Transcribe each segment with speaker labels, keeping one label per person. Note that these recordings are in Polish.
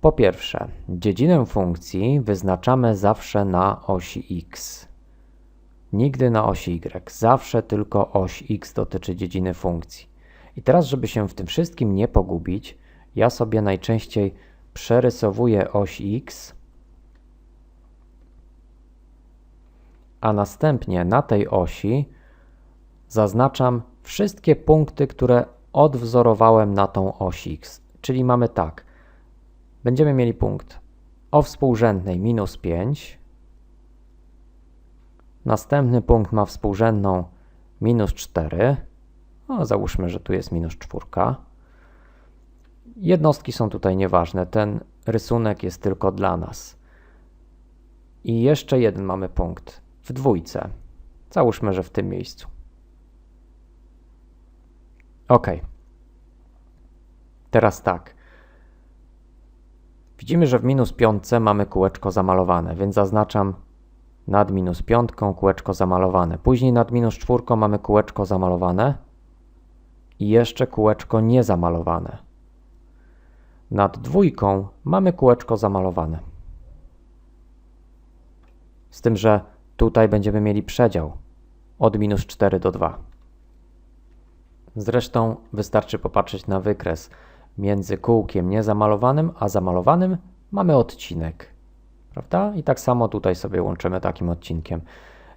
Speaker 1: Po pierwsze, dziedzinę funkcji wyznaczamy zawsze na osi x. Nigdy na osi y. Zawsze tylko oś x dotyczy dziedziny funkcji. I teraz, żeby się w tym wszystkim nie pogubić, ja sobie najczęściej przerysowuję oś x, a następnie na tej osi zaznaczam wszystkie punkty, które odwzorowałem na tą oś x. Czyli mamy tak, będziemy mieli punkt o współrzędnej minus 5, następny punkt ma współrzędną minus 4, no, załóżmy, że tu jest minus 4. Jednostki są tutaj nieważne, ten rysunek jest tylko dla nas. I jeszcze jeden mamy punkt w dwójce. Załóżmy, że w tym miejscu. Ok. Teraz tak. Widzimy, że w minus piątce mamy kółeczko zamalowane, więc zaznaczam nad minus piątką kółeczko zamalowane. Później nad minus czwórką mamy kółeczko zamalowane i jeszcze kółeczko niezamalowane. Nad dwójką mamy kółeczko zamalowane. Z tym, że tutaj będziemy mieli przedział od minus 4 do 2. Zresztą wystarczy popatrzeć na wykres. Między kółkiem niezamalowanym a zamalowanym mamy odcinek. Prawda? I tak samo tutaj sobie łączymy takim odcinkiem.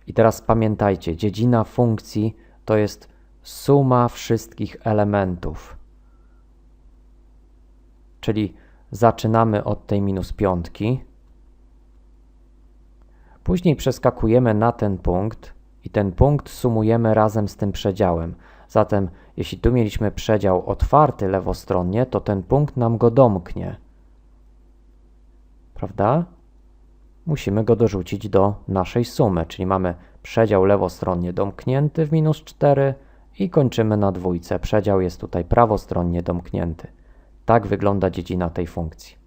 Speaker 1: I teraz pamiętajcie, dziedzina funkcji to jest suma wszystkich elementów. Czyli zaczynamy od tej minus piątki, później przeskakujemy na ten punkt i ten punkt sumujemy razem z tym przedziałem. Zatem jeśli tu mieliśmy przedział otwarty lewostronnie, to ten punkt nam go domknie. Prawda? Musimy go dorzucić do naszej sumy, czyli mamy przedział lewostronnie domknięty w minus 4 i kończymy na dwójce. Przedział jest tutaj prawostronnie domknięty. Tak wygląda dziedzina tej funkcji.